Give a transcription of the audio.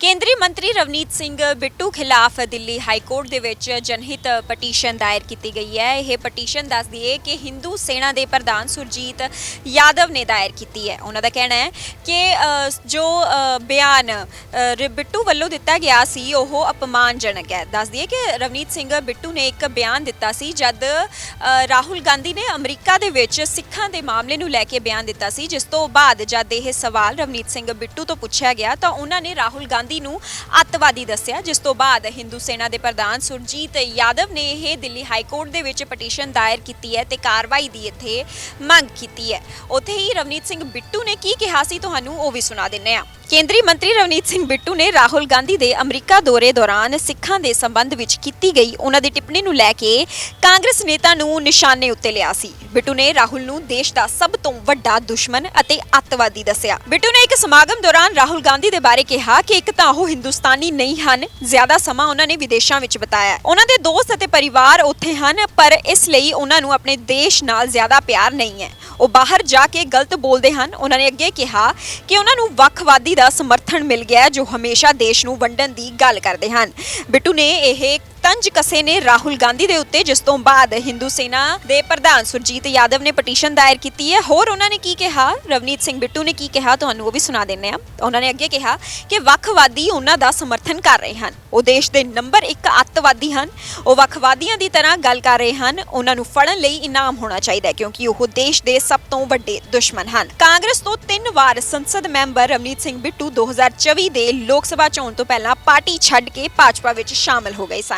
ਕੇਂਦਰੀ ਮੰਤਰੀ ਰਵਨੀਤ ਸਿੰਘ ਬਿੱਟੂ ਖਿਲਾਫ ਦਿੱਲੀ ਹਾਈ ਕੋਰਟ ਦੇ ਵਿੱਚ ਜਨਹਿਤ ਪਟੀਸ਼ਨ ਦਾਇਰ ਕੀਤੀ ਗਈ ਹੈ। ਇਹ ਪਟੀਸ਼ਨ ਦੱਸਦੀ ਹੈ ਕਿ ਹਿੰਦੂ ਸੈਨਾ ਦੇ ਪ੍ਰਧਾਨ ਸੁਰਜੀਤ ਯਾਦਵ ਨੇ ਦਾਇਰ ਕੀਤੀ ਹੈ। ਉਹਨਾਂ ਦਾ ਕਹਿਣਾ ਹੈ ਕਿ ਅ, ਜੋ ਅ, ਬਿਆਨ ਅ, ਬਿੱਟੂ ਵੱਲੋਂ ਦਿੱਤਾ ਗਿਆ ਸੀ ਉਹ ਅਪਮਾਨਜਨਕ ਹੈ। ਦੱਸਦੀ ਹੈ ਕਿ ਰਵਨੀਤ ਸਿੰਘ ਬਿੱਟੂ ਨੇ ਇੱਕ ਬਿਆਨ ਦਿੱਤਾ ਸੀ ਜਦ ਅ, ਰਾਹੁਲ ਗਾਂਧੀ ਨੇ ਅਮਰੀਕਾ ਦੇ ਵਿੱਚ ਸਿੱਖਾਂ ਦੇ ਮਾਮਲੇ ਨੂੰ ਲੈ ਕੇ ਬਿਆਨ ਦਿੱਤਾ ਸੀ ਜਿਸ ਤੋਂ ਬਾਅਦ ਜਦ ਇਹ ਸਵਾਲ ਰਵਨੀਤ ਸਿੰਘ ਬਿੱਟੂ ਤੋਂ ਪੁੱਛਿਆ ਗਿਆ ਤਾਂ ਉਹਨਾਂ ਨੇ ਰਾਹੁਲ ਗਾਂਧੀ ਨੂੰ ਅੱਤਵਾਦੀ ਦੱਸਿਆ, ਜਿਸ ਤੋਂ ਬਾਅਦ ਹਿੰਦੂ ਸੈਨਾ ਦੇ ਪ੍ਰਧਾਨ ਸੁਰਜੀਤ ਯਾਦਵ ਨੇ ਇਹ ਦਿੱਲੀ ਹਾਈ ਕੋਰਟ ਦੇ ਵਿੱਚ ਪਟੀਸ਼ਨ ਦਾਇਰ ਕੀਤੀ ਹੈ ਤੇ ਕਾਰਵਾਈ ਦੀ ਇੱਥੇ ਮੰਗ ਕੀਤੀ ਹੈ। ਉੱਥੇ ਹੀ ਰਵਨੀਤ ਸਿੰਘ ਬਿੱਟੂ ਨੇ ਕੀ ਕਿਹਾ ਸੀ, ਤੁਹਾਨੂੰ ਉਹ ਵੀ ਸੁਣਾ ਦਿੰਨੇ ਆ ਕੇਂਦਰੀ ਮੰਤਰੀ ਰਵਨੀਤ ਸਿੰਘ ਬਿੱਟੂ ਨੇ ਰਾਹੁਲ ਗਾਂਧੀ ਦੇ ਅਮਰੀਕਾ ਦੌਰੇ ਦੌਰਾਨ ਸਿੱਖਾਂ ਦੇ ਸੰਬੰਧ ਵਿੱਚ ਕੀਤੀ ਗਈ ਉਹਨਾਂ ਦੀ ਟਿੱਪਣੀ ਨੂੰ ਲੈ ਕੇ ਕਾਂਗਰਸ ਨੇਤਾ ਨੂੰ ਨਿਸ਼ਾਨੇ ਉੱਤੇ ਲਿਆ ਸੀ। ਬਿੱਟੂ ਨੇ ਰਾਹੁਲ ਨੂੰ ਦੇਸ਼ ਦਾ ਸਭ ਤੋਂ ਵੱਡਾ ਦੁਸ਼ਮਣ ਅਤੇ ਅੱਤਵਾਦੀ ਦੱਸਿਆ। ਬਿੱਟੂ ਨੇ ਇੱਕ ਸਮਾਗਮ ਦੌਰਾਨ ਰਾਹੁਲ ਗਾਂਧੀ ਦੇ ਬਾਰੇ ਕਿਹਾ ਕਿ ਇੱਕ ਤਾਂ ਉਹ ਹਿੰਦੁਸਤਾਨੀ ਨਹੀਂ ਹਨ, ਜ਼ਿਆਦਾ ਸਮਾਂ ਉਹਨਾਂ ਨੇ ਵਿਦੇਸ਼ਾਂ ਵਿੱਚ ਬਿਤਾਇਆ। ਉਹਨਾਂ ਦੇ ਦੋਸਤ ਅਤੇ ਪਰਿਵਾਰ ਉੱਥੇ ਹਨ, ਪਰ ਇਸ ਲਈ ਉਹਨਾਂ ਨੂੰ ਆਪਣੇ ਦੇਸ਼ ਨਾਲ ਜ਼ਿਆਦਾ ਪਿਆਰ ਨਹੀਂ ਹੈ। ਉਹ ਬਾਹਰ ਜਾ ਕੇ ਗਲਤ ਬੋਲਦੇ ਹਨ। ਉਹਨਾਂ ਨੇ ਅੱਗੇ ਕਿਹਾ ਕਿ ਉਹਨਾਂ ਨੂੰ ਵੱਖਵਾਦੀ ਦਾ ਸਮਰਥਨ ਮਿਲ ਗਿਆ ਜੋ ਹਮੇਸ਼ਾ ਦੇਸ਼ ਨੂੰ ਵੰਡਣ ਦੀ ਗੱਲ ਕਰਦੇ ਹਨ। ਬਿੱਟੂ ਨੇ ਇਹ ਤੰਜ ਕਸੇ ਨੇ ਰਾਹੁਲ ਗਾਂਧੀ ਦੇ ਉੱਤੇ, ਜਿਸ ਤੋਂ ਬਾਅਦ ਹਿੰਦੂ ਸੈਨਾ ਦੇ ਪ੍ਰਧਾਨ ਸੁਰਜੀਤ ਯਾਦਵ ਨੇ ਪਟੀਸ਼ਨ ਦਾਇਰ ਕੀਤੀ ਹੈ। ਹੋਰ ਉਹਨਾਂ ਨੇ ਕੀ ਕਿਹਾ? ਰਵਨੀਤ ਸਿੰਘ ਬਿੱਟੂ ਨੇ ਕੀ ਕਿਹਾ? ਤੁਹਾਨੂੰ ਉਹ ਵੀ ਸੁਣਾ ਦਿੰਨੇ ਆ ਉਹਨਾਂ ਨੇ ਅੱਗੇ ਕਿਹਾ ਕਿ ਵੱਖਵਾਦੀ ਉਹਨਾਂ ਦਾ ਸਮਰਥਨ ਕਰ ਰਹੇ ਹਨ। ਉਹ ਦੇਸ਼ ਦੇ ਨੰਬਰ 1 ਅੱਤਵਾਦੀ ਹਨ। ਉਹ ਵੱਖਵਾਦੀਆਂ ਦੀ ਤਰ੍ਹਾਂ ਗੱਲ ਕਰ ਰਹੇ ਹਨ। ਉਹਨਾਂ ਨੂੰ ਫੜਨ ਲਈ ਇਨਾਮ ਹੋਣਾ ਚਾਹੀਦਾ ਹੈ, ਕਿਉਂਕਿ ਉਹ ਦੇਸ਼ ਦੇ ਸਭ ਤੋਂ ਵੱਡੇ ਦੁਸ਼ਮਣ ਹਨ। ਕਾਂਗਰਸ ਤੋਂ ਤਿੰਨ ਵਾਰ ਸੰਸਦ ਮੈਂਬਰ ਰਵਨੀਤ ਸਿੰਘ ਬਿੱਟੂ 2024 ਦੇ ਲੋਕ ਸਭਾ ਚੋਣ ਤੋਂ ਪਹਿਲਾਂ ਪਾਰਟੀ ਛੱਡ ਕੇ ਭਾਜਪਾ ਵਿੱਚ ਸ਼ਾਮਲ ਹੋ ਗਏ ਸਨ।